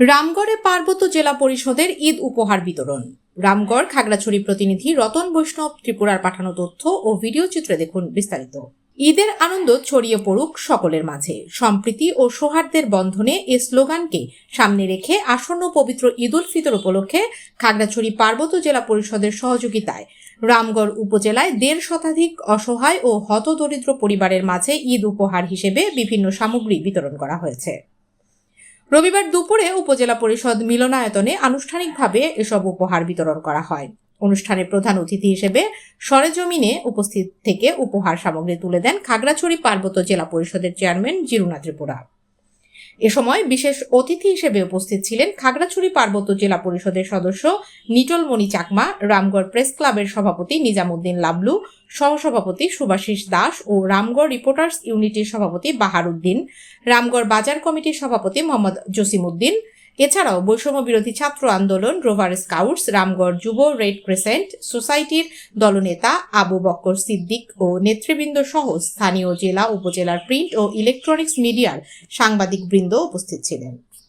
রামগড়ে পার্বত্য জেলা পরিষদের ঈদ উপহার বিতরণ। রামগড় খাগড়াছড়ি প্রতিনিধি রতন বৈষ্ণব ত্রিপুরার পাঠানো তথ্য ও ভিডিও চিত্রে দেখুন বিস্তারিত। ঈদের আনন্দ ছড়িয়ে পড়ুক সকলের মাঝে। সম্প্রীতি ও সৌহার্দ্যের বন্ধনে এ স্লোগানকে সামনে রেখে আসন্ন পবিত্র ঈদ উল ফিতর উপলক্ষে খাগড়াছড়ি পার্বত্য জেলা পরিষদের সহযোগিতায় রামগড় উপজেলায় দেড় শতাধিক অসহায় ও হতদরিদ্র পরিবারের মাঝে ঈদ উপহার হিসেবে বিভিন্ন সামগ্রী বিতরণ করা হয়েছে। রবিবার দুপুরে উপজেলা পরিষদ মিলনায়তনে আনুষ্ঠানিকভাবে এসব উপহার বিতরণ করা হয়। অনুষ্ঠানে প্রধান অতিথি হিসেবে সরেজমিনে উপস্থিত থেকে উপহার সামগ্রী তুলে দেন খাগড়াছড়ি পার্বত্য জেলা পরিষদের চেয়ারম্যান জিরুনা ত্রিপুরা। এ সময় বিশেষ অতিথি হিসেবে উপস্থিত ছিলেন খাগড়াছড়ি পার্বত্য জেলা পরিষদের সদস্য নিটলমণি চাকমা, রামগড় প্রেস ক্লাবের সভাপতি নিজামুদ্দিন লাবলু, সহসভাপতি সুভাষিস দাস ও রামগড় রিপোর্টার্স ইউনিটির সভাপতি বাহারুদ্দিন, রামগড় বাজার কমিটির সভাপতি মোহাম্মদ জসিমউদ্দিন এছাড়াও বৈষম্য বিরোধী ছাত্র আন্দোলন, রোভার স্কাউটস, রামগড় যুব, রেড ক্রেসেন্ট, সোসাইটির দলনেতা আবু বক্কর সিদ্দিক ও নেতৃবৃন্দ সহ স্থানীয় জেলা, উপজেলার প্রিন্ট ও ইলেকট্রনিক্স মিডিয়ার সাংবাদিক বৃন্দ উপস্থিত ছিলেন।